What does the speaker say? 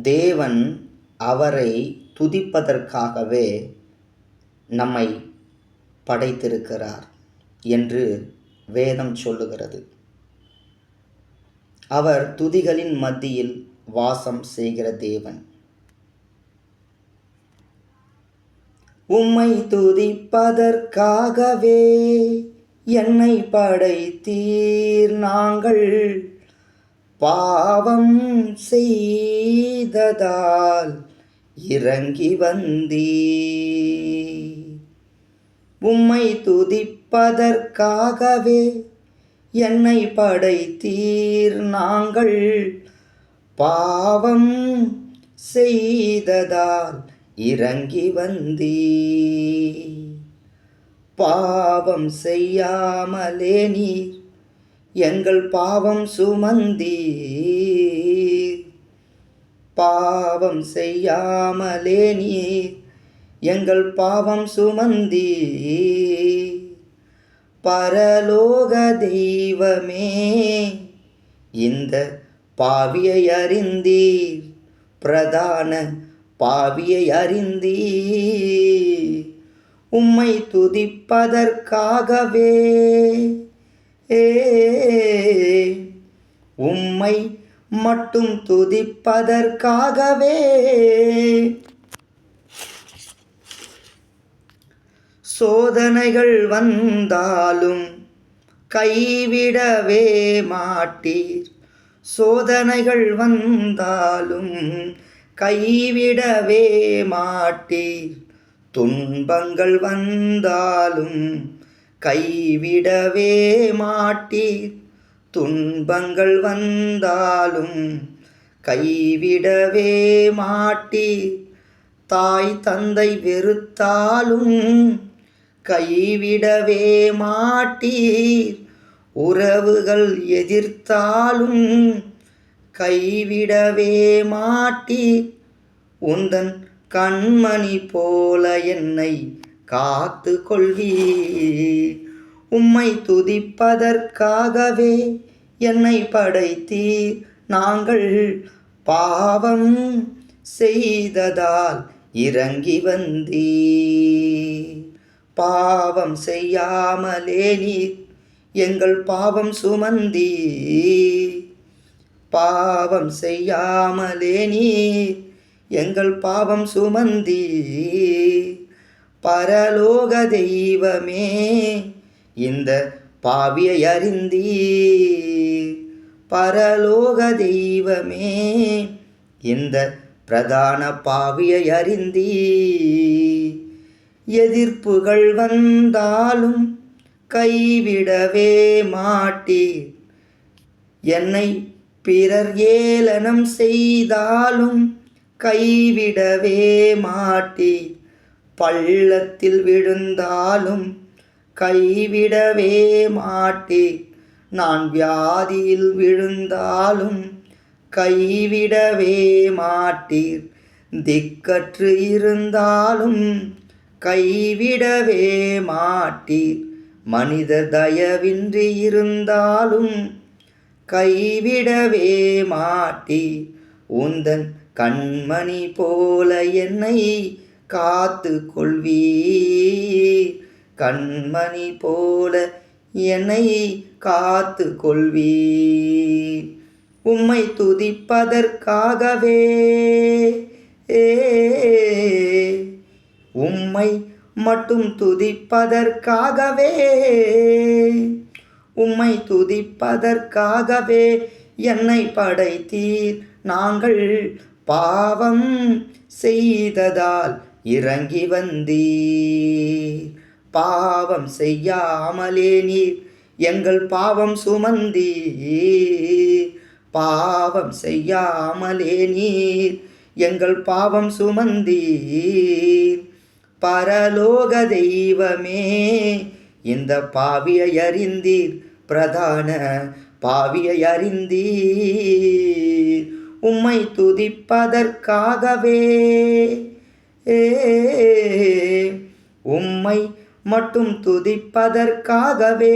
தேவன் அவரை துதிப்பதற்காகவே நம்மை படைத்திருக்கிறார் என்று வேதம் சொல்லுகிறது. அவர் துதிகளின் மத்தியில் வாசம் செய்கிற தேவன். உம்மை துதிப்பதற்காகவே என்னை படைத்தீர் நாங்கள். பாவம் செய்ததால் இறங்கி வந்தீ உம்மை துதிப்பதற்காகவே என்னை படைத்தீர். நாங்கள் பாவம் செய்ததால் இறங்கி வந்தீ பாவம் செய்யாமலே நீர் எங்கள் பாவம் சுமந்தி பாவம் செய்யாமலே நீ எங்கள் பாவம் சுமந்தீ பரலோக தெய்வமே இந்த பாவியை அறிந்தீர். பிரதான பாவியை அறிந்தீர். உம்மை துதிப்பதற்காகவே உம்மை மட்டும் துதிப்பதற்காகவே. சோதனைகள் வந்தாலும் கைவிடவே மாட்டீர். சோதனைகள் வந்தாலும் கைவிடவே மாட்டீர். துன்பங்கள் வந்தாலும் கைவிடவே மாட்டீர் துன்பங்கள் வந்தாலும் கைவிடவே மாட்டீர் தாய் தந்தை வெறுத்தாலும் கைவிடவே மாட்டீர். உறவுகள் எதிர்த்தாலும் கைவிடவே மாட்டீர். உந்தன் கண்மணி போல என்னை காத்து கொள்வீர் உம்மை துதிப்பதற்காகவே என்னை படைத்தீர். நாங்கள் பாவம் செய்ததால் இறங்கி வந்தீர். பாவம் செய்யாமலே நீர் எங்கள் பாவம் சுமந்தீர். பாவம் செய்யாமலே நீர் எங்கள் பாவம் சுமந்தீர். பரலோக தெய்வமே இந்த பாவியை அறிந்தீர் பரலோக தெய்வமே இந்த பிரதான பாவியை அறிந்தீர் எதிர்ப்புகள் வந்தாலும் கைவிடவே மாட்டீர். என்னை பிறர் ஏளனம் செய்தாலும் கைவிடவே மாட்டீர். பள்ளத்தில் விழுந்தாலும் கைவிடவே மாட்டேன். நான் வியாதியில் விழுந்தாலும் கைவிடவே மாட்டீர் திக்கற்று இருந்தாலும் கைவிடவே மாட்டீர் மனித தயவின்றி இருந்தாலும் கைவிடவே மாட்டீர் உந்தன் கண்மணி போல என்னை காத்து கொள்வீர் கண்மணி போல என்னை காத்து கொள்வீர் உம்மை துதிப்பதற்காகவே. உம்மை மட்டும் துதிப்பதற்காகவே. உம்மை துதிப்பதற்காகவே என்னை படைத்தீர். நாங்கள் பாவம் செய்ததால் இறங்கி வந்தீர். பாவம் செய்யாமலே நீர். எங்கள் பாவம் சுமந்தீர். பாவம் செய்யாமலே நீர். எங்கள் பாவம் சுமந்தீர். பரலோக தெய்வமே இந்த பாவியை அறிந்தீர். பிரதான பாவியை அறிந்தீர். உம்மை துதிப்பதற்காகவே ஏ உம்மை மட்டும் துதிப்பதற்காகவே.